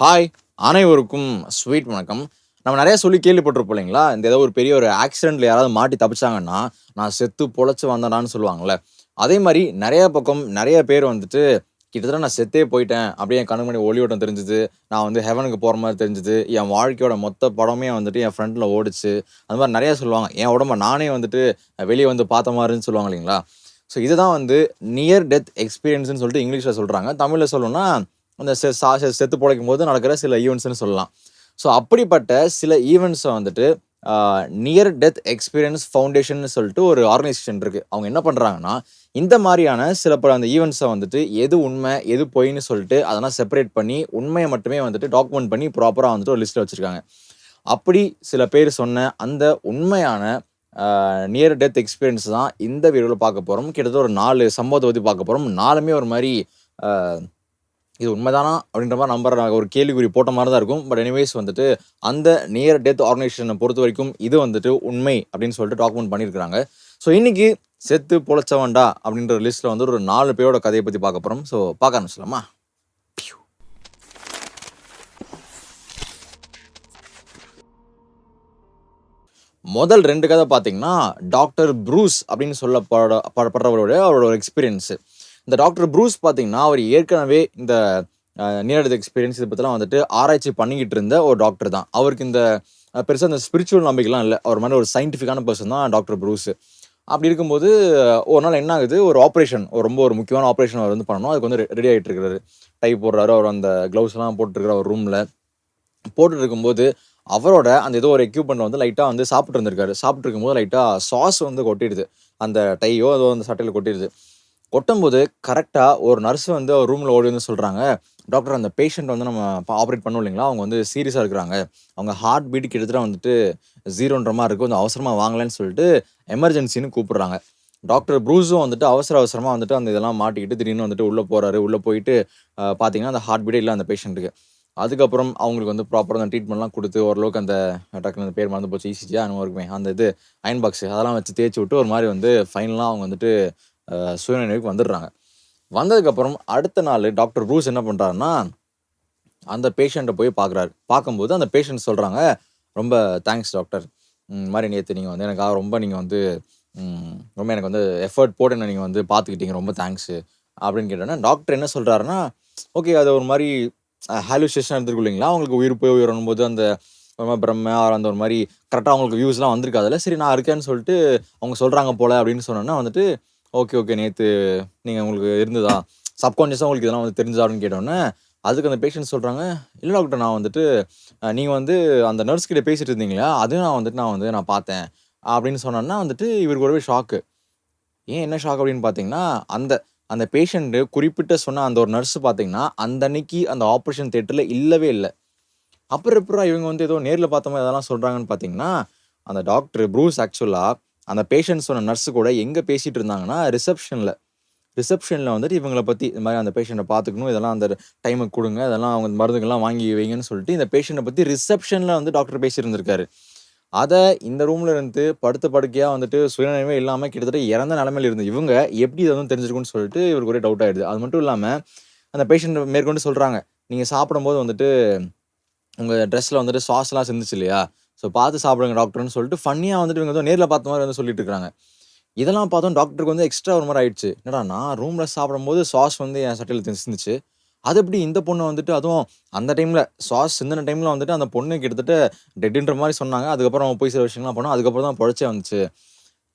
Hi அனைவருக்கும் sweet வணக்கம். நம்ம நிறைய சொல்லி கேள்விப்பட்டிருப்போம் இல்லைங்களா? இந்த ஏதோ ஒரு பெரிய ஒரு ஆக்சிடென்ட்ல யாராவது மாட்டி தப்பிச்சாங்கன்னா நான் செத்து பொழைச்சு வந்தேனான்னு சொல்லுவாங்கல்ல. அதே மாதிரி நிறைய பக்கம் நிறைய பேர் வந்துட்டு கிட்டத்தட்ட நான் செத்தே போயிட்டேன். அப்படியே என் கண்ணு ஒளி ஒளியோட்டம் தெரிஞ்சுது. நான் வந்து ஹெவனுக்கு போகிற மாதிரி தெரிஞ்சுது. என் வாழ்க்கையோட மொத்த படமே வந்துட்டு என் ஃப்ரெண்டில் ஓடிச்சு. அந்த மாதிரி நிறையா சொல்லுவாங்க. என் உடம்ப நானே வந்துட்டு வெளியே வந்து பார்த்த மாதிரின்னு சொல்லுவாங்க இல்லைங்களா? ஸோ இதுதான் வந்து நியர் டெத் எக்ஸ்பீரியன்ஸ்னு சொல்லிட்டு இங்கிலீஷில் சொல்கிறாங்க தமிழில் சொல்லணும்னா அந்த சா செத்து பிழைக்கும் போது நடக்கிற சில ஈவெண்ட்ஸ்னு சொல்லலாம். ஸோ அப்படிப்பட்ட சில ஈவெண்ட்ஸை வந்துட்டு நியர் டெத் எக்ஸ்பீரியன்ஸ் ஃபவுண்டேஷன் சொல்லிட்டு ஒரு ஆர்கனைசேஷன் இருக்குது அவங்க என்ன பண்ணுறாங்கன்னா இந்த மாதிரியான சில பல அந்த ஈவெண்ட்ஸை வந்துட்டு எது உண்மை எது பொய்ன்னு சொல்லிட்டு அதெல்லாம் செப்பரேட் பண்ணி உண்மையை மட்டுமே வந்துட்டு டாக்குமெண்ட் பண்ணி ப்ராப்பராக வந்துட்டு ஒரு லிஸ்ட்டில் வச்சுருக்காங்க. அப்படி சில பேர் சொன்ன அந்த உண்மையான நியர் டெத் எக்ஸ்பீரியன்ஸ் தான் இந்த வீடியோவில் பார்க்க போகிறோம் கிட்டத்தட்ட ஒரு நாலு சம்பவத்தை பற்றி பார்க்க போகிறோம் நாலுமே ஒரு மாதிரி இது உண்மைதானா அப்படின்ற மாதிரி நம்பர் ஒரு கேள்விக்குறி போட்ட மாதிரி தான் இருக்கும். பட் எனிவேஸ் வந்துட்டு அந்த நியர் டெத் ஆர்கனைசேஷனை பொறுத்த வரைக்கும் இது வந்துட்டு உண்மை அப்படின்னு சொல்லிட்டு டாக்குமெண்ட் பண்ணியிருக்கிறாங்க. ஸோ இன்னைக்கு செத்து பொழைச்சவன்டா அப்படின்ற லிஸ்ட்டில் வந்து ஒரு நாலு பேரோட கதையை பற்றி பார்க்க போகிறோம் ஸோ பார்க்க ஆரம்பிச்சலாமா முதல் ரெண்டு கதை பார்த்தீங்கன்னா டாக்டர் ப்ரூஸ் அப்படின்னு சொல்லப்பட பட- அவரோட ஒரு எக்ஸ்பீரியன்ஸு இந்த டாக்டர் ப்ரூஸ் பார்த்தீங்கன்னா அவர் ஏற்கனவே இந்த நியர் எக்ஸ்பீரியன்ஸ் இதை பற்றிலாம் வந்துட்டு ஆராய்ச்சி பண்ணிக்கிட்டு இருந்த ஒரு டாக்டர் தான். அவருக்கு இந்த பெருசாக இந்த ஸ்பிரிச்சுவல் நம்பிக்கைலாம் இல்லை. அவர் மாதிரி ஒரு சயின்டிஃபிக்கான பர்சன் தான் டாக்டர் ப்ரூஸ். அப்படி இருக்கும்போது ஒரு நாள் என்ன ஆகுது? ஒரு ஆப்ரேஷன் ஒரு ரொம்ப ஒரு முக்கியமான ஆப்ரேஷன் அவர் வந்து பண்ணணும். அதுக்கு வந்து ரெடி ஆகிட்டு இருக்கிறாரு. டை போடுறாரு. அவர் அந்த க்ளவுஸ்லாம் எல்லாம் ஒரு அவர் ரூமில் போட்டுட்டு இருக்கும்போது அவரோட அந்த ஏதோ ஒரு எக்யூப்மெண்ட் வந்து லைட்டாக வந்து சாப்பிட்டு இருந்திருக்காரு. சாப்பிட்டு இருக்கும்போது லைட்டாக சாஸ் வந்து கொட்டிடுது. அந்த டையோ ஏதோ அந்த சட்டையில் கொட்டிடுது. கொட்டும்போது கரெக்டாக ஒரு நர்ஸ் வந்து ஒரு ரூமில் ஓடி வந்து சொல்கிறாங்க டாக்டர் அந்த பேஷண்ட் வந்து நம்ம ஆப்ரேட் பண்ணோம் இல்லைங்களா? அவங்க வந்து சீரியஸாக இருக்கிறாங்க. அவங்க ஹார்ட் பீட் கிட்டத்தட்ட வந்துட்டு ஜீரோன்ற மாதிரி இருக்குது கொஞ்சம் அவசரமாக வாங்கலைன்னு சொல்லிட்டு எமர்ஜென்சின்னு கூப்பிட்றாங்க. டாக்டர் ப்ரூஸும் வந்துட்டு அவசர அவசரமாக வந்துட்டு அந்த இதெல்லாம் மாட்டிக்கிட்டு திடீர்னு வந்துட்டு உள்ளே போகிறாரு உள்ளே போயிட்டு பார்த்தீங்கன்னா அந்த ஹார்ட் பீட்டே இல்லை அந்த பேஷண்ட்டுக்கு அதுக்கப்புறம் அவங்களுக்கு வந்து ப்ராப்பராக அந்த ட்ரீட்மெண்ட்லாம் கொடுத்து ஓரளவுக்கு அந்த டக்குனு அந்த பேர் மறந்து போச்சு. ஈஸியாக அனுபவம் இருக்குமே அந்த இது அயன் பாக்ஸ் அதெல்லாம் வச்சு தேய்ச்சி விட்டு ஒரு மாதிரி வந்து ஃபைனலாக அவங்க வந்துட்டு சுயநினைவுக்கு வந்துடுறாங்க. வந்ததுக்கப்புறம் அடுத்த நாள் டாக்டர் ப்ரூஸ் என்ன பண்ணுறாருன்னா அந்த பேஷண்ட்டை போய் பார்க்குறாரு பார்க்கும்போது அந்த பேஷண்ட் சொல்கிறாங்க ரொம்ப தேங்க்ஸ் டாக்டர் இந்த மாதிரி நேற்று நீங்கள் வந்து எனக்காக ரொம்ப நீங்கள் வந்து ரொம்ப எனக்கு வந்து எஃபர்ட் போட்டு என்ன நீங்கள் வந்து பார்த்துக்கிட்டீங்க ரொம்ப தேங்க்ஸு அப்படின்னு கேட்டோன்னா டாக்டர் என்ன சொல்கிறாருன்னா ஓகே அது ஒரு மாதிரி ஹாலுசேஷன் எடுத்துருக்கு இல்லைங்களா? அவங்களுக்கு உயிர் போய் உயிரும் போது அந்த ஒரு பிரம்ம அந்த ஒரு மாதிரி கரெக்டாக அவங்களுக்கு வியூஸ்லாம் வந்திருக்காதுல்ல? சரி நான் இருக்கேன்னு சொல்லிட்டு அவங்க சொல்கிறாங்க போல அப்படின்னு சொன்னோன்னா வந்துட்டு ஓகே ஓகே நேற்று நீங்கள் உங்களுக்கு இருந்ததா? சப்கான்ஷியஸாக உங்களுக்கு இதெல்லாம் வந்து தெரிஞ்சதா அப்படின்னு கேட்டோன்னே அதுக்கு அந்த பேஷண்ட் சொல்கிறாங்க இல்லை டாக்டர் நான் வந்துட்டு நீங்கள் வந்து அந்த நர்ஸ் கிட்ட பேசிட்டு இருந்தீங்களா அதையும் நான் வந்துட்டு நான் வந்து நான் பார்த்தேன். அப்படின்னு சொன்னோன்னா வந்துட்டு இவருக்கு ஒருவே ஷாக்கு ஏன் என்ன ஷாக் அப்படின்னு பார்த்தீங்கன்னா அந்த அந்த பேஷண்ட்டு குறிப்பிட்ட சொன்ன அந்த ஒரு நர்ஸ் பார்த்தீங்கன்னா அந்த அன்னைக்கு அந்த ஆப்ரேஷன் தேட்டரில் இல்லவே இல்லை. அப்புறம் அப்புறம் இவங்க வந்து ஏதோ நேரில் பார்த்த மாதிரி அதெல்லாம் சொல்கிறாங்கன்னு பார்த்தீங்கன்னா அந்த டாக்டர் ப்ரூஸ் ஆக்சுவலாக அந்த பேஷண்ட் சொன்ன நர்ஸு கூட எங்கே பேசிகிட்டு இருந்தாங்கன்னா ரிசப்ஷனில் ரிசப்ஷனில் வந்துட்டு இவங்கள பற்றி இந்த மாதிரி அந்த பேஷண்ட்டை பார்த்துக்கணும் இதெல்லாம் அந்த டைமுக்கு கொடுங்க இதெல்லாம் அவங்க மருந்துகள்லாம் வாங்கி வைங்கன்னு சொல்லிட்டு இந்த பேஷண்ட்டை பற்றி ரிசப்ஷனில் வந்து டாக்டர் பேசியிருந்திருக்காரு. அதை இந்த ரூமில் இருந்து படுத்த படுக்கையாக வந்துட்டு சுயநினைவே இல்லாமல் கிட்டத்தட்ட இறந்த நிலமையில இருந்து இவங்க எப்படி இதை வந்து தெரிஞ்சிருக்குன்னு சொல்லிட்டு இவருக்கு ஒரே டவுட் ஆகிடுது அது மட்டும் இல்லாமல் அந்த பேஷண்ட் மேற்கொண்டு சொல்கிறாங்க நீங்கள் சாப்பிடும்போது வந்துட்டு உங்கள் ட்ரெஸ்ஸில் வந்துட்டு சாஸ்லாம் சிந்துச்சு இல்லையா? ஸோ பார்த்து சாப்பிடுங்க டாக்டர்னு சொல்லிட்டு ஃபன்னியாக வந்துட்டு இவங்க வந்து நேரில் பார்த்த மாதிரி வந்து சொல்லிட்டு இருக்காங்க. இதெல்லாம் பார்த்தோம் டாக்டருக்கு வந்து எக்ஸ்ட்ரா ஒரு மாதிரி ஆயிடுச்சு. என்னடா நான் ரூமில் சாப்பிடும்போது சாஸ் வந்து என் சட்டையில் சிந்துச்சு அது எப்படி இந்த பொண்ணை வந்துட்டு அதுவும் அந்த டைமில் சாஸ் சிந்தின டைமில் வந்துட்டு அந்த பொண்ணு கிட்டத்தட்ட டெட்டுன்ற மாதிரி சொன்னாங்க. அதுக்கப்புறம் அவங்க போய் சில விஷயங்கள்லாம் பண்ணோம். அதுக்கப்புறம் தான் பொழைச்சே வந்துச்சு.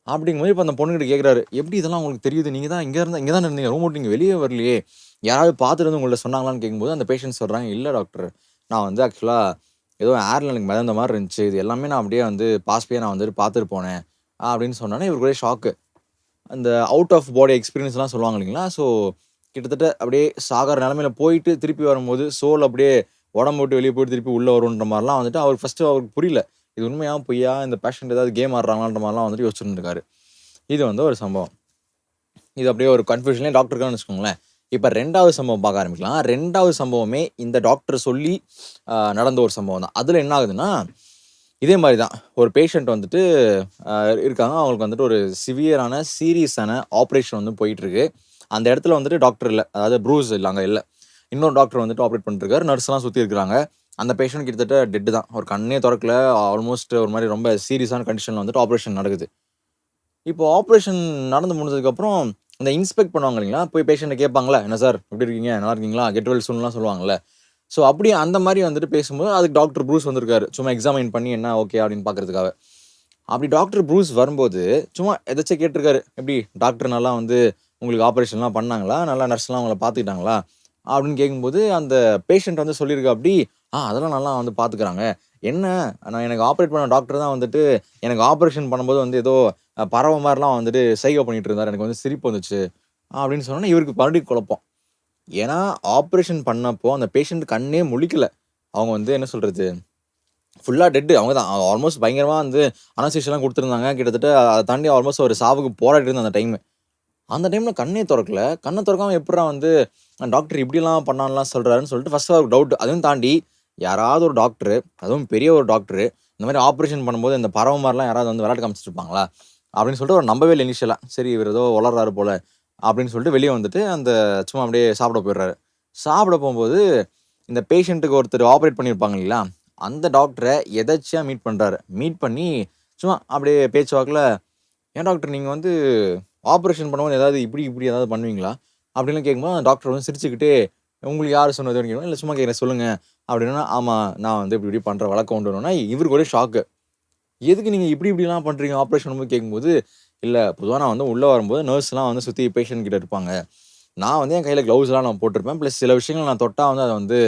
அப்படிங்கும்போது இப்போ அந்த பொண்ணுகிட்ட கேட்குறாரு எப்படி இதெல்லாம் உங்களுக்கு தெரியுது? நீங்கள் தான் இங்கே இருந்தால் இங்கே தான் இருந்தீங்க? ரூம் விட்டு நீங்கள் வெளியே வரலையே. யாராவது பார்த்துட்டு வந்து உங்கள்ட்ட சொன்னாங்களான்னு கேட்கும்போது அந்த பேஷண்ட் சொல்கிறாங்க இல்லை டாக்டர் நான் வந்து ஆக்சுவலாக ஏதோ ஏர்ல எனக்கு மிதந்த மாதிரி இருந்துச்சு. இது எல்லாமே நான் அப்படியே வந்து பாஸ்பே நான் வந்துட்டு பார்த்துட்டு போனேன். அப்படின்னு சொன்னோன்னே இவருக்கு ஒரே ஷாக்கு அந்த அவுட் ஆஃப் பாடி எக்ஸ்பீரியன்ஸ்லாம் சொல்லுவாங்க இல்லைங்களா? ஸோ கிட்டத்தட்ட அப்படியே சாகர நிலமையில போயிட்டு திருப்பி வரும்போது சோல் அப்படியே உடம்பு விட்டு வெளியே போயிட்டு திருப்பி உள்ளே வரும்ன்ற மாதிரிலாம் வந்துட்டு அவர் ஃபஸ்ட்டு அவருக்கு புரியல. இது உண்மையாக பொய்யா இந்த பேஷண்ட் ஏதாவது கேம் ஆடுறாங்களான்ற மாதிரிலாம் வந்துட்டு யோசிச்சுட்டு இருக்காரு இது வந்து ஒரு சம்பவம். இது அப்படியே ஒரு கன்ஃபியூஷன்லேயே டாக்டருக்கான்னு வச்சுக்கோங்களேன். இப்போ ரெண்டாவது சம்பவம் பார்க்க ஆரம்பிக்கலாம். ரெண்டாவது சம்பவமே இந்த டாக்டர் சொல்லி நடந்த ஒரு சம்பவம் தான். அதில் என்ன ஆகுதுன்னா இதே மாதிரி தான். ஒரு பேஷண்ட் வந்துட்டு இருக்காங்க. அவங்களுக்கு வந்துட்டு ஒரு சிவியரான சீரியஸான ஆப்ரேஷன் வந்து போயிட்டுருக்கு. அந்த இடத்துல வந்துட்டு டாக்டர் இல்லை. அதாவது ப்ரூஸ் இல்லை அங்கே இல்லை. இன்னொரு டாக்டர் வந்துட்டு ஆப்ரேட் பண்ணிருக்காரு நர்ஸ்லாம் சுற்றி இருக்கிறாங்க. அந்த பேஷண்ட் கிட்டத்தட்ட டெட்டு தான். ஒரு கண்ணே திறக்கல. ஆல்மோஸ்ட் ஒரு மாதிரி ரொம்ப சீரியஸான கண்டிஷனில் வந்துட்டு ஆப்ரேஷன் நடக்குது. இப்போ ஆப்ரேஷன் நடந்து முடிஞ்சதுக்கப்புறம் இந்த இன்ஸ்பெக்ட் பண்ணுவாங்க இல்லைங்களா போய் பேஷண்ட்டை கேட்பாங்களா என்ன சார் எப்படி இருக்கீங்க? நல்லா இருக்கீங்களா? கெட் வெல் சூன்லாம் சொல்லுவாங்கல்ல. ஸோ அப்படி அந்த மாதிரி வந்துட்டு பேசும்போது அதுக்கு டாக்டர் ப்ரூஸ் வந்திருக்காரு. சும்மா எக்ஸாமின் பண்ணி என்ன ஓகே அப்படின்னு பார்க்குறதுக்காக. அப்படி டாக்டர் ப்ரூஸ் வரும்போது சும்மா எதாச்சும் கேட்டிருக்காரு. எப்படி டாக்டர் நல்லா வந்து உங்களுக்கு ஆப்ரேஷன்லாம் பண்ணாங்களா? நல்லா நர்ஸ்லாம் அவங்கள பார்த்துக்கிட்டாங்களா? அப்படின்னு கேட்கும்போது அந்த பேஷண்ட் வந்து சொல்லியிருக்கா அப்படி ஆ அதெல்லாம் நல்லா வந்து பார்த்துக்கிறாங்க என்ன? நான் எனக்கு ஆப்ரேட் பண்ண டாக்டர் தான் வந்துட்டு எனக்கு ஆப்ரேஷன் பண்ணும்போது வந்து ஏதோ பறவை மாதிரிலாம் வந்துட்டு சைகை பண்ணிட்டு இருந்தார். எனக்கு வந்து சிரிப்பு வந்துச்சு. அப்படின்னு சொன்னோன்னா இவருக்கு மறுபடியும் குழப்பம். ஏன்னா ஆப்ரேஷன் பண்ணப்போ அந்த பேஷண்ட் கண்ணே முழிக்கல. அவங்க வந்து என்ன சொல்கிறது ஃபுல்லாக டெட்டு அவங்க தான். ஆல்மோஸ்ட் பயங்கரமாக வந்து அனசிஷெல்லாம் கொடுத்துருந்தாங்க. கிட்டத்தட்ட அதை தாண்டி ஆல்மோஸ்ட் ஒரு சாவுக்கு போராடி இருந்த அந்த டைமு அந்த டைமில் கண்ணே திறக்கல. கண்ணை திறக்காம எப்படா வந்து டாக்டர் இப்படிலாம் பண்ணான்லாம் சொல்கிறாருன்னு சொல்லிட்டு ஃபர்ஸ்ட் ஒரு டவுட் அதுவும் தாண்டி யாராவது ஒரு டாக்டரு அதுவும் பெரிய ஒரு டாக்டரு இந்த மாதிரி ஆப்ரேஷன் பண்ணும்போது இந்த பறவை மாதிரிலாம் யாராவது வந்து விளையாட்டு காமிச்சிருப்பாங்களா அப்படின்னு சொல்லிட்டு ஒரு நம்பவே இல்லை இனிஷியலாக சரி இவர் ஏதோ வளர்றாரு போல் அப்படின்னு சொல்லிட்டு வெளியே வந்துட்டு அந்த சும்மா அப்படியே சாப்பிட போயிடுறாரு. சாப்பிட போகும்போது இந்த பேஷண்ட்டுக்கு ஒருத்தர் ஆப்ரேட் பண்ணியிருப்பாங்க இல்லைங்களா? அந்த டாக்டரை எதாச்சியாக மீட் பண்ணுறாரு மீட் பண்ணி சும்மா அப்படியே பேச்சுவாக்கில் ஏன் டாக்டர் நீங்கள் வந்து ஆப்ரேஷன் பண்ணும்போது ஏதாவது இப்படி இப்படி ஏதாவது பண்ணுவீங்களா? அப்படின்லாம் கேட்கும்போது அந்த டாக்டர் வந்து சிரிச்சுக்கிட்டே உங்களுக்கு யார் சொன்னது கேட்கணும் இல்லை சும்மா கேட்குறேன் சொல்லுங்கள் அப்படின்னா ஆமாம் நான் வந்து இப்படி இப்படி பண்ணுற வழக்கம் உண்டுனா இவருக்கு ஒரே ஷாக்கு எதுக்கு நீங்கள் இப்படி இப்படிலாம் பண்ணுறீங்க ஆப்ரேஷன் போது கேட்கும்போது இல்லை பொதுவாக நான் வந்து உள்ளே வரும்போது நர்ஸ்லாம் வந்து சுற்றி பேஷண்ட் கிட்ட இருப்பாங்க. நான் வந்து என் கையில் க்ளவுஸ்லாம் நான் போட்டிருப்பேன். ப்ளஸ் சில விஷயங்கள் நான் தொட்டால் வந்து அதை வந்து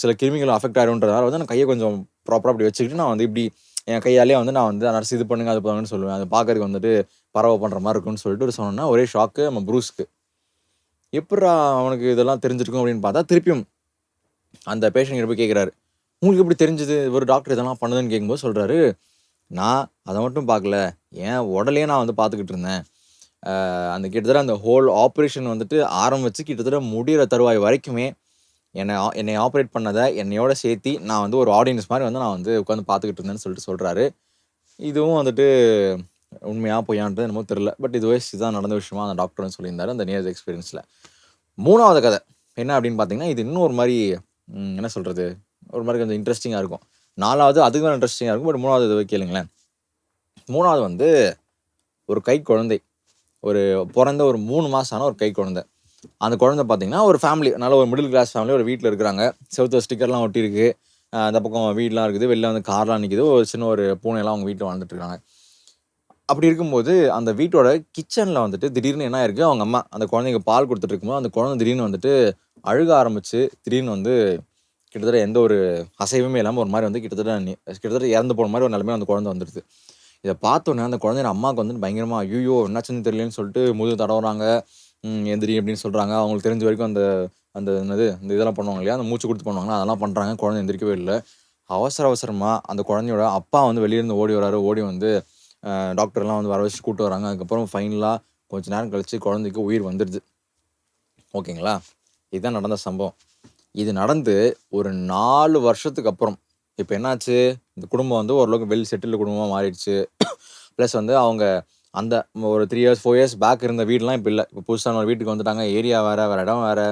சில கிருமிகள் அஃபெக்ட் ஆகிடும்ன்றதால வந்து நான் கையை கொஞ்சம் ப்ராப்பராக அப்படி வச்சுக்கிட்டு நான் வந்து இப்படி என் கையாலே வந்து நான் வந்து நர்ஸ் இது பண்ணுங்க அது பண்ணுங்கன்னு சொல்லுவேன். அது பார்க்கறதுக்கு வந்துட்டு பறவை பண்ணுற மாதிரி இருக்கும்னு சொல்லிட்டு ஒரு சொன்னோன்னா ஒரே ஷாக்கு நம்ம ப்ரூஸ்க்கு எப்படா அவனுக்கு இதெல்லாம் தெரிஞ்சிருக்கும் அப்படின்னு பார்த்தா திருப்பியும் அந்த பேஷண்ட் போய் கேட்குறாரு உங்களுக்கு எப்படி தெரிஞ்சது? ஒரு டாக்டர் இதெல்லாம் பண்ணுதுன்னு கேட்கும்போது சொல்கிறாரு நான் அதை மட்டும் பார்க்கல. என் உடலையே நான் வந்து பார்த்துக்கிட்டு இருந்தேன். அந்த கிட்டத்தட்ட அந்த ஹோல் ஆப்ரேஷன் வந்துட்டு ஆரம்பித்து கிட்டத்தட்ட முடிகிற தருவாய் வரைக்குமே என்னை என்னை ஆப்ரேட் பண்ணதை என்னையோட சேர்த்தி நான் வந்து ஒரு ஆடியன்ஸ் மாதிரி வந்து நான் வந்து உட்காந்து பார்த்துக்கிட்டு இருந்தேன்னு சொல்லிட்டு சொல்கிறாரு இதுவும் வந்துட்டு உண்மையாக பொய்யான்றது என்னமோ தெரில பட் இதுவே இதுதான் நடந்த விஷயமா அந்த டாக்டர்னு சொல்லியிருந்தாரு அந்த நியர் எக்ஸ்பீரியன்ஸில் மூணாவது கதை என்ன அப்படின்னு பார்த்தீங்கன்னா இது இன்னும் ஒரு மாதிரி என்ன சொல்கிறது ஒரு மாதிரி கொஞ்சம் இன்ட்ரெஸ்டிங்காக இருக்கும். நாலாவது அதுக்கு மேலே இன்ட்ரெஸ்டிங்காக இருக்கும். பட் மூணாவது இது கேளுங்களேன். மூணாவது வந்து ஒரு கை குழந்தை. ஒரு பிறந்த ஒரு மூணு மாதம் ஆன ஒரு கை குழந்தை. அந்த குழந்தை பார்த்தீங்கன்னா ஒரு ஃபேமிலி நல்ல ஒரு மிடில் கிளாஸ் ஃபேமிலி ஒரு வீட்டில் இருக்கிறாங்க. செவத்து ஸ்டிக்கர்லாம் ஒட்டியிருக்கு அந்த பக்கம் வீடெலாம் இருக்குது. வெளில வந்து கார்லாம் நிற்கிது ஒரு சின்ன ஒரு பூனையெல்லாம் அவங்க வீட்டில் வாழ்ந்துட்டுருக்காங்க அப்படி இருக்கும்போது அந்த வீட்டோட கிச்சனில் வந்துட்டு திடீர்னு என்ன ஆயிருக்கு? அவங்க அம்மா அந்த குழந்தைங்க பால் கொடுத்துட்டு இருக்கும்போது அந்த குழந்தை திடீர்னு வந்துட்டு அழுக ஆரம்பிச்சு திடீர்னு வந்து கிட்டத்தட்ட எந்த ஒரு அசைவுமே இல்லாமல் ஒரு மாதிரி வந்து கிட்டத்தட்ட கிட்டத்தட்ட இறந்து போன மாதிரி ஒரு நிலைமை அந்த குழந்தை வந்துடுது இதை பார்த்தோன்னே அந்த குழந்தைய அம்மாவுக்கு வந்துட்டு பயங்கரமாக ஐயோ என்னாச்சுன்னு தெரியலன்னு சொல்லிட்டு முதுகு தடவுறாங்க. எந்திரி அப்படின்னு சொல்கிறாங்க அவங்களுக்கு தெரிஞ்ச வரைக்கும் அந்த அந்த என்னது இந்த இதெல்லாம் பண்ணுவாங்க இல்லையா? அந்த மூச்சு கொடுத்து பண்ணுவாங்க அதெல்லாம் பண்ணுறாங்க குழந்தை எந்திரிக்கவே இல்லை. அவசர அவசரமாக அந்த குழந்தையோட அப்பா வந்து வெளியிருந்து ஓடி வராரு ஓடி வந்து டாக்டர்லாம் வந்து வர வச்சு கூப்பிட்டு வராங்க. அதுக்கப்புறம் ஃபைனலாக கொஞ்ச நேரம் கழித்து குழந்தைக்கு உயிர் வந்துடுது ஓகேங்களா? இதுதான் நடந்த சம்பவம். இது நடந்து ஒரு நாலு வருஷத்துக்கு அப்புறம். இப்போ என்னாச்சு? இந்த குடும்பம் வந்து ஓரளவுக்கு வெல் செட்டில் குடும்பமாக மாறிடுச்சு. ப்ளஸ் வந்து அவங்க அந்த ஒரு three years four years back இருந்த வீடெலாம் இப்போ இல்லை. இப்போ புதுசான ஒரு வீட்டுக்கு வந்துட்டாங்க. ஏரியா வேறு வேறு இடம் வேறு.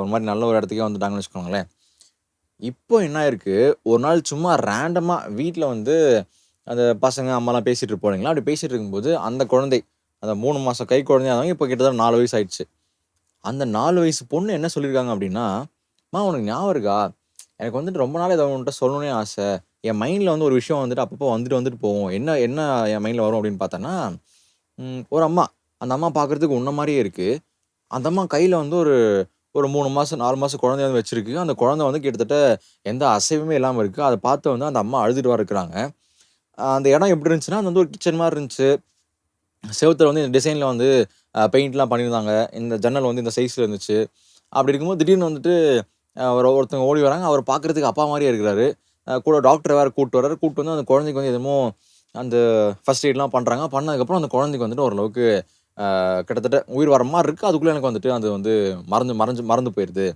ஒரு மாதிரி நல்ல ஒரு இடத்துக்கே வந்துட்டாங்கன்னு வச்சுக்கோங்களேன். இப்போ என்ன ஆயிருக்கு ஒரு நாள் சும்மா ரேண்டமாக வீட்டில் வந்து அந்த பசங்க அம்மாலாம் பேசிகிட்டு இருப்போம் அப்படி பேசிகிட்டு இருக்கும்போது அந்த குழந்தை அந்த மூணு மாதம் கை குழந்தையானவங்க இப்போ கிட்டத்தட்ட நாலு வயசு ஆயிடுச்சு. அந்த நாலு வயசு பொண்ணு என்ன சொல்லியிருக்காங்க அப்படின்னா மா உனக்கு ஞாபகம் இருக்கா? எனக்கு வந்துட்டு ரொம்ப நாள் இதை உன்கிட்ட சொல்லணும்னே ஆசை. என் மைண்டில் வந்து ஒரு விஷயம் வந்துட்டு அப்பப்போ வந்துட்டு வந்துட்டு போவோம் என்ன என்ன என் மைண்டில் வரும் அப்படின்னு பார்த்தோன்னா ஒரு அம்மா. அந்த அம்மா பார்க்குறதுக்கு உன்ன மாதிரியே இருக்குது அந்த அம்மா கையில் வந்து ஒரு ஒரு மூணு மாதம் நாலு மாதம் குழந்தைய வந்து வச்சுருக்கு. அந்த குழந்தை வந்து கிட்டத்தட்ட எந்த அசைவுமே இல்லாமல் இருக்குது அதை பார்த்து வந்து அந்த அம்மா அழுதுட்டு வர இருக்கிறாங்க. அந்த இடம் எப்படி இருந்துச்சுன்னா அது வந்து ஒரு கிச்சன் மாதிரி இருந்துச்சு. செவுத்துல வந்து இந்த டிசைனில் வந்து பெயிண்ட்லாம் பண்ணியிருந்தாங்க. இந்த ஜன்னல் வந்து இந்த சைஸில் இருந்துச்சு. அப்படி இருக்கும்போது திடீர்னு வந்துட்டு ஒரு ஒருத்தவங்க ஓடி வராங்க. அவர் பார்க்குறதுக்கு அப்பா மாதிரியே இருக்கிறாரு. கூட டாக்டர் வேறு கூப்பிட்டு வர்றாரு. கூப்பிட்டு வந்து அந்த குழந்தைக்கு வந்து எதுவும் அந்த ஃபர்ஸ்ட் எய்ட்லாம் பண்ணுறாங்க பண்ணதுக்கப்புறம் அந்த குழந்தைக்கு வந்துட்டு ஓரளவுக்கு கிட்டத்தட்ட உயிர் வர மாதிரி இருக்குது அதுக்குள்ளே எனக்கு வந்துட்டு அது வந்து மறந்து மறைஞ்சு மறந்து போயிடுது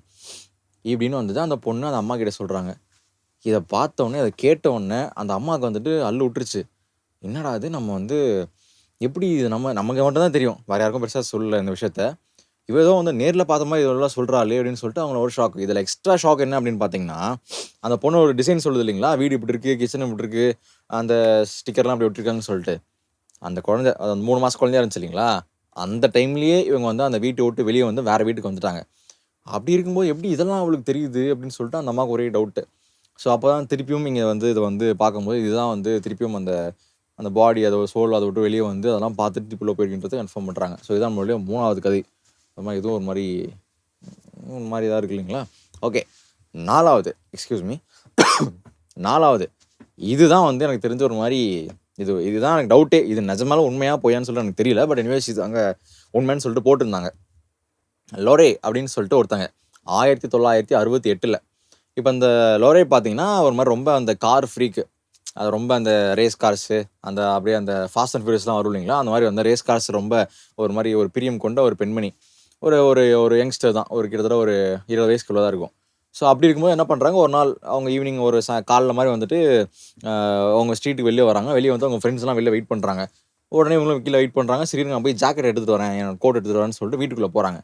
இப்படின்னு வந்துட்டு அந்த பொண்ணு அந்த அம்மா கிட்ட சொல்கிறாங்க இதை பார்த்தோன்னே அதை கேட்ட உடனே அந்த அம்மாவுக்கு வந்துட்டு அள்ளு விட்டுருச்சு என்னடா இது? நம்ம வந்து எப்படி இது நம்ம நமக்கு மட்டும் தான் தெரியும். வேறு யாருக்கும் பெருசாக சொல்லல இந்த விஷயத்த. இவ ஏதோ வந்து நேரில் பார்த்த மாதிரி இதெல்லாம் சொல்கிறாளே அப்படின்னு சொல்லிட்டு அவங்கள ஒரு ஷாக் இதில் எக்ஸ்ட்ரா ஷாக் என்ன அப்படின்னு பார்த்தீங்கன்னா அந்த பொண்ணு ஒரு டிசைன் சொல்லுது இல்லைங்களா? வீடு இப்படி இருக்குது கிச்சன் இப்படி இருக்குது அந்த ஸ்டிக்கர்லாம் அப்படி விட்டுருக்காங்கன்னு சொல்லிட்டு. அந்த குழந்தை அது அந்த மூணு மாதம் குழந்தையா இருந்துச்சு இல்லைங்களா? அந்த டைம்லேயே இவங்க வந்து அந்த வீட்டை விட்டு வெளியே வந்து வேறு வீட்டுக்கு வந்துட்டாங்க. அப்படி இருக்கும்போது எப்படி இதெல்லாம் அவளுக்கு தெரியுது அப்படின்னு சொல்லிட்டு அந்த அம்மாவுக்கு ஒரே டவுட்டு ஸோ அப்போ தான் திருப்பியும் இங்கே வந்து இதை வந்து பார்க்கும்போது இதுதான் வந்து திருப்பியும் அந்த அந்த பாடி அதோட சோல் அதை விட்டு வெளியே வந்து அதெல்லாம் பார்த்துட்டு திருப்பிள்ள போயிருக்கின்றது கன்ஃபார்ம் பண்ணுறாங்க ஸோ இதான் நம்மளுடைய மூணாவது கதை. அது மாதிரி இதுவும் ஒரு மாதிரி ஒரு மாதிரி இதாக இருக்கு இல்லைங்களா? ஓகே நாலாவது. எக்ஸ்கியூஸ் மீ நாலாவது. இதுதான் வந்து எனக்கு தெரிஞ்ச ஒரு மாதிரி இது இதுதான் எனக்கு டவுட்டே இது நிஜமால உண்மையாக பொய்யான்னு சொல்லிட்டு எனக்கு தெரியல. பட் எனிவேஸ் இது அங்கே உண்மைன்னு சொல்லிட்டு போட்டிருந்தாங்க. லோரே அப்படின்னு சொல்லிட்டு ஒருத்தங்க. ஆயிரத்தி தொள்ளாயிரத்தி அறுபத்தி எட்டில். இப்போ இந்த லோரே பார்த்தீங்கன்னா ஒரு மாதிரி ரொம்ப அந்த கார் ஃப்ரீக்கு அது ரொம்ப அந்த ரேஸ் கார்ஸு அந்த அப்படியே அந்த ஃபாஸ்ட் அண்ட் ஃபியூரியஸ்லாம் வரும் இல்லைங்களா? அந்த மாதிரி வந்து ரேஸ் கார்ஸ் ரொம்ப ஒரு மாதிரி ஒரு பிரியம் கொண்ட ஒரு பெண்மணி. ஒரு ஒரு ஒரு யங்ஸ்டர் தான். ஒரு கிட்டத்தட்ட ஒரு இருபது வயசுக்குள்ளே தான் இருக்கும். ஸோ அப்படி இருக்கும்போது என்ன பண்ணுறாங்க ஒரு நாள் அவங்க ஈவினிங் ஒரு ச காலைல மாதிரி வந்துட்டு அவங்க ஸ்ட்ரீட்டுக்கு வெளியே வராங்க. வெளியே வந்து அவங்க ஃப்ரெண்ட்ஸ்லாம் வெளியே வெயிட் பண்ணுறாங்க உடனே இவங்களும் கீழே வெயிட் பண்ணுறாங்க சரி நான் போய் ஜாக்கெட் எடுத்துகிட்டு வரேன். என்னோட கோட் எடுத்துகிட்டு வரேன்னு சொல்லிட்டு வீட்டுக்குள்ளே போகிறாங்க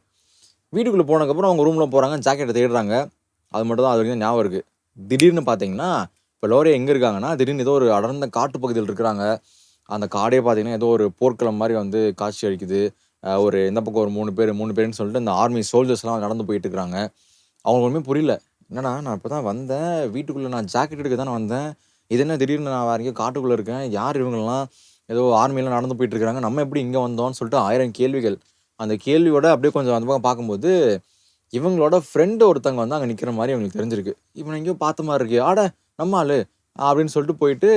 வீட்டுக்குள்ளே போனதுக்கப்புறம் அவங்க ரூமில் போகிறாங்க ஜாக்கெட்டை தேடுறாங்க. அது மட்டும் தான் அது வரைக்கும் ஞாபகம் இருக்குது திடீர்னு பார்த்தீங்கன்னா இப்போ லோரே எங்கே இருக்காங்கன்னா திடீர்னு ஏதோ ஒரு அடர்ந்த காட்டு பகுதியில் இருக்கிறாங்க. அந்த காடே பார்த்தீங்கன்னா ஏதோ ஒரு போர்க்களம் மாதிரி வந்து காட்சி அளிக்குது. ஒரு இந்த பக்கம் ஒரு மூணு பேர் மூணு பேர்னு சொல்லிட்டு இந்த ஆர்மி சோல்ஜர்ஸ்லாம் நடந்து போயிட்டு இருக்கிறாங்க. அவங்களுக்கு ஒன்றுமே புரியல. என்னன்னா நான் இப்போ தான் வந்தேன். வீட்டுக்குள்ளே நான் ஜாக்கெட் எடுக்க தானே வந்தேன். இது என்ன திடீர்னு நான் வரைக்கும் காட்டுக்குள்ளே இருக்கேன். யார் இவங்கெல்லாம் ஏதோ ஆர்மியெலாம் நடந்து போயிட்டு இருக்கிறாங்க? நம்ம எப்படி இங்கே வந்தோம்னு சொல்லிட்டு ஆயிரம் கேள்விகள். அந்த கேள்வியோட அப்படியே கொஞ்சம் அந்த பக்கம் பார்க்கும்போது இவங்களோட ஃப்ரெண்டு ஒருத்தங்க வந்து அங்கே நிற்கிற மாதிரி அவங்களுக்கு தெரிஞ்சிருக்கு. இவனை எங்கேயோ பார்த்த மாதிரி இருக்கு. ஆட நம்ம ஆளு. அப்படின்னு சொல்லிட்டு போயிட்டு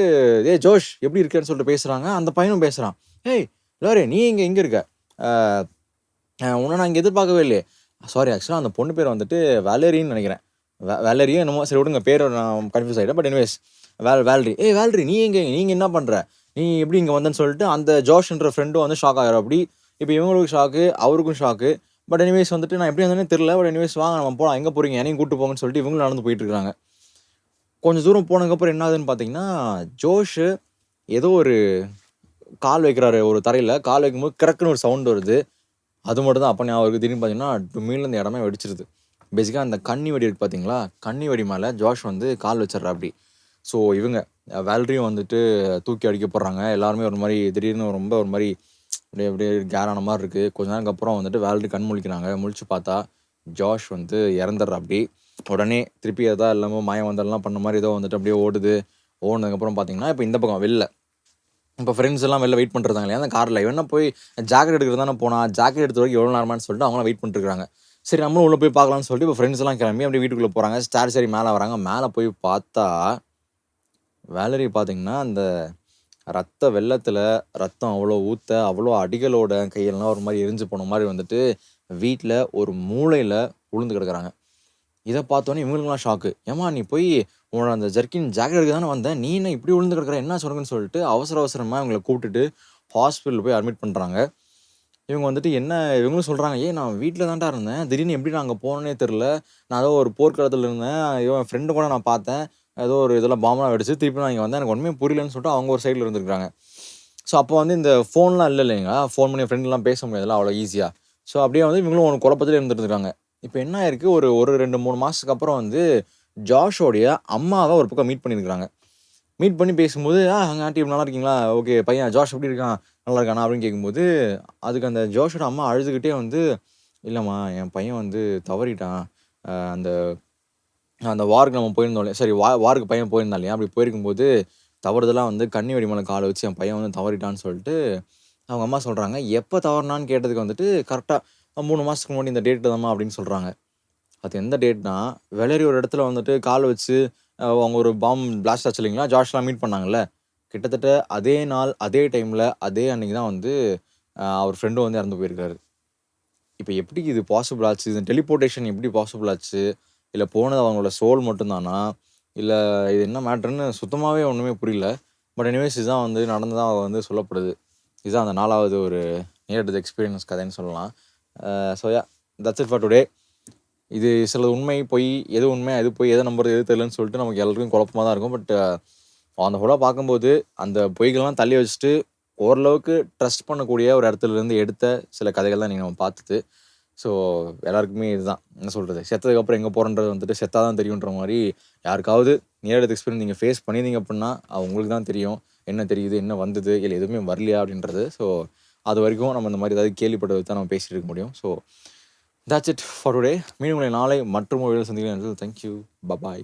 ஏ ஜோஷ் எப்படி இருக்கேன்னு சொல்லிட்டு பேசுகிறாங்க அந்த பையனும் பேசுகிறான் ஏய் லோரே நீ இங்கே எங்கே இருக்க? உன்னை நான் இங்கே எதிர்பார்க்கவே இல்லையே. சாரி ஆக்சுவலாக அந்த பொண்ணு பேர் வந்துட்டு வேலரின்னு நினைக்கிறேன். வே- வேலரியோ என்னமோ சரி விடுங்க பேர் நான் கன்ஃபியூஸ் ஆகிட்டேன் பட் எனிவேஸ் வேல் வேல்ரி. ஏய் வேல்ரி நீ எங்கே நீங்கள் என்ன பண்ணுற நீ எப்படி இங்கே வந்தேன்னு சொல்லிட்டு அந்த ஜோஷ்ன்ற ஃப்ரெண்டும் வந்து ஷாக் ஆகிற அப்படி இப்போ இவங்களுக்கு ஷாக்கு அவருக்கும் ஷாக்கு பட் எனிவேஸ் வந்துட்டு நான் எப்படி வந்தேனே தெரில பட் எனிவேஸ் வாங்க நம்ம போகலாம் எங்கே போகிறீங்க என்னையும் கூட்டு போங்கன்னு சொல்லிட்டு இவங்களும் நடந்து போயிட்டுருக்காங்க. கொஞ்சம் தூரம் போனதுக்கப்புறம் என்ன ஆகுதுன்னு பார்த்தீங்கன்னா ஜோஷு ஏதோ ஒரு கால் வைக்கிறாரு ஒரு தரையில். கால் வைக்கும்போது கிடக்குன்னு ஒரு சவுண்ட் வருது. அது மட்டும் தான். அப்போ ஞாபகம் இருக்குது திடீர்னு பார்த்தீங்கன்னா டுமீல் அந்த இடமே வெடிச்சிருது. பேசிக்காக அந்த கன்னி வெடி இருக்கு பார்த்தீங்களா கன்னி வெடி மேலே ஜோஷ் வந்து கால் வச்சிடுறா அப்படி. ஸோ இவங்க வேல்ரியும் வந்துட்டு தூக்கி அடிக்க போடுறாங்க எல்லாருமே ஒரு மாதிரி திடீர்னு ரொம்ப ஒரு மாதிரி அப்படியே அப்படியே கேரான மாதிரி இருக்குது கொஞ்ச நேரம் அப்புறம் வந்துட்டு வேல்டு கண் முழிக்கிறாங்க. முழிச்சு பார்த்தா ஜாஷ் வந்து இறந்துடுறா அப்படி. உடனே திருப்பி எதாவது இல்லாமல் மாயம் வந்தெல்லாம் பண்ண மாதிரி ஏதோ வந்துட்டு அப்படியே ஓடுது. ஓடுனதுக்கப்புறம் பார்த்தீங்கன்னா இப்போ இந்த பக்கம் வெளில. இப்போ ஃப்ரெண்ட்ஸ் எல்லாம் வெளில வெயிட் பண்ணுறாங்க இல்லையா? அந்த காரில் இவனா என்ன போய் ஜாக்கெட் எடுக்கிறது தானே போனா? ஜாக்கெட் எடுத்த வரைக்கும் எவ்வளோ நேரமான்னு சொல்லிட்டு அவங்களாம் வெயிட் பண்ணிருக்காங்க சரி நம்மளும் உள்ளே போய் பார்க்கலாம்னு சொல்லிட்டு இப்போ ஃப்ரெண்ட்ஸ் எல்லாம் கிளம்பி அப்படியே வீட்டுக்குள்ளே போகிறாங்க ஸ்டார் சரி மேலே வராங்க. மேலே போய் பார்த்தா வேலரி பார்த்தீங்கன்னா அந்த ரத்த வெள்ளத்தில் ரத்தம் அவ்வளோ ஊற்ற அவ்வளோ அடிகளோட கையெல்லாம் ஒரு மாதிரி எரிஞ்சு போன மாதிரி வந்துட்டு வீட்டில் ஒரு மூலையில் உளுந்து கிடக்குறாங்க. இதை பார்த்தோன்னே இவங்களுக்குலாம் ஷாக்கு ஏமா நீ போய் உன்னோட அந்த ஜர்க்கின் ஜாக்கெட் எடுக்க தானே வந்தேன் நீ என்ன இப்படி விழுந்து கிடக்குற? என்ன சொல்லுங்கன்னு சொல்லிட்டு அவசர அவசரமாக இவங்களை கூப்பிட்டுட்டு ஹாஸ்பிட்டலில் போய் அட்மிட் பண்ணுறாங்க இவங்க வந்துட்டு என்ன இவங்களும் சொல்கிறாங்க ஏன் நான் வீட்டில் தான்டா இருந்தேன். திடீர்னு எப்படி நான் அங்கே போனேனே தெரில நான் ஏதோ ஒரு போர்க்களத்தில் இருந்தேன். இவன் ஃப்ரெண்டு கூட நான் பார்த்தேன். ஏதோ ஒரு இதெல்லாம் பாம்பெலாம் வெடிச்சு திருப்பி நான் இங்கே வந்தேன். எனக்கு ஒன்றுமே புரியலன்னு சொல்லிட்டு அவங்க ஒரு சைடில் இருந்துருக்காங்க ஸோ அப்போ வந்து இந்த ஃபோன்லாம் இல்லை இல்லைங்களா? ஃபோன் பண்ணி ஃப்ரெண்ட்லாம் பேச முடியாதுல்ல அவ்வளோ ஈஸியாக ஸோ அப்படியே வந்து இவங்களும் ஒரு குழப்பத்தில் இருந்துருக்காங்க இப்போ என்ன ஆயிருக்கு? ஒரு ஒரு ரெண்டு மூணு மாதத்துக்கு அப்புறம் வந்து ஜாஷோடைய அம்மாவை ஒரு பக்கம் மீட் பண்ணியிருக்கிறாங்க மீட் பண்ணி பேசும்போது ஆ அங்கே ஆண்டி நல்லா இருக்கீங்களா? ஓகே பையன் ஜாஷ் எப்படி இருக்கான்? நல்லா இருக்கானா? அப்படின்னு கேட்கும்போது அதுக்கு அந்த ஜோஷோட அம்மா அழுதுகிட்டே வந்து இல்லைம்மா என் பையன் வந்து தவறிட்டான். அந்த அந்த வார்க்கு நம்ம போயிருந்தோம் இல்லையா? சரி வா வார்க்கு பையன் போயிருந்தான் இல்லையா? அப்படி போயிருக்கும்போது தவறுதலாக வந்து கண்ணி வெடி மேலே காலை வச்சு என் பையன் வந்து தவறிட்டான்னு சொல்லிட்டு அவங்க அம்மா சொல்கிறாங்க எப்போ தவறினான்னு கேட்டதுக்கு வந்துட்டு கரெக்டாக மூணு மாதத்துக்கு முன்னாடி இந்த டேட்டு தான்மா அப்படின்னு சொல்கிறாங்க அது எந்த டேட்னா வெளரி ஒரு இடத்துல வந்துட்டு கால் வச்சு அவங்க ஒரு பாம் பிளாஸ்ட் ஆச்சு இல்லைங்களா? ஜாஷ்லாம் மீட் பண்ணாங்கல்ல. கிட்டத்தட்ட அதே நாள் அதே டைமில் அதே அன்னைக்கு தான் வந்து அவர் ஃப்ரெண்டும் வந்து இறந்து போயிருக்காரு. இப்போ எப்படி இது பாசிபிள் ஆச்சு? இது டெலிபோர்டேஷன் எப்படி பாசிபிள் ஆச்சு? இல்லை போனது அவங்களோட சோல் மட்டும்தானா? இல்லை இது என்ன மேட்ருன்னு சுத்தமாகவே ஒன்றுமே புரியல. பட் எனிவேஸ் இதுதான் வந்து நடந்ததாக வந்து சொல்லப்படுது. இதுதான் அந்த நாலாவது ஒரு நேரடி எக்ஸ்பீரியன்ஸ் கதைன்னு சொல்லலாம். So ya that's it for today இது சில உண்மை பொய் எது உண்மை எது போய் எதை நம்புறது எது தெரியலன்னு சொல்லிட்டு நமக்கு எல்லாருக்கும் குழப்பமாக தான் இருக்கும். பட் அந்த ஹோலாக பார்க்கும்போது அந்த பொய்கள்லாம் தள்ளி வச்சுட்டு ஓரளவுக்கு ட்ரஸ்ட் பண்ணக்கூடிய ஒரு இடத்துலேருந்து எடுத்த சில கதைகள் தான் நீங்கள் நம்ம பார்த்துட்டு ஸோ எல்லாருக்குமே இதுதான் என்ன சொல்கிறது செத்ததுக்கப்புறம் எங்கே போகிறன்றது வந்துட்டு செத்தாக தான் தெரியுன்ற மாதிரி யாருக்காவது நேரடி எக்ஸ்பீரியன்ஸ் நீங்கள் ஃபேஸ் பண்ணியிருந்தீங்க அப்படின்னா அவங்களுக்கு தான் தெரியும். என்ன தெரியுது என்ன வந்தது இல்லை எதுவுமே வரலையா அப்படின்றது. ஸோ அது வரைக்கும் நம்ம இந்த மாதிரி ஏதாவது கேள்விப்பட்டது தான் நம்ம பேசிட்டு இருக்க முடியும். So that's it for today மீண்டும் உங்களை நாளை மற்றும் ஒரு சந்திக்கிறேன். Thank you bye bye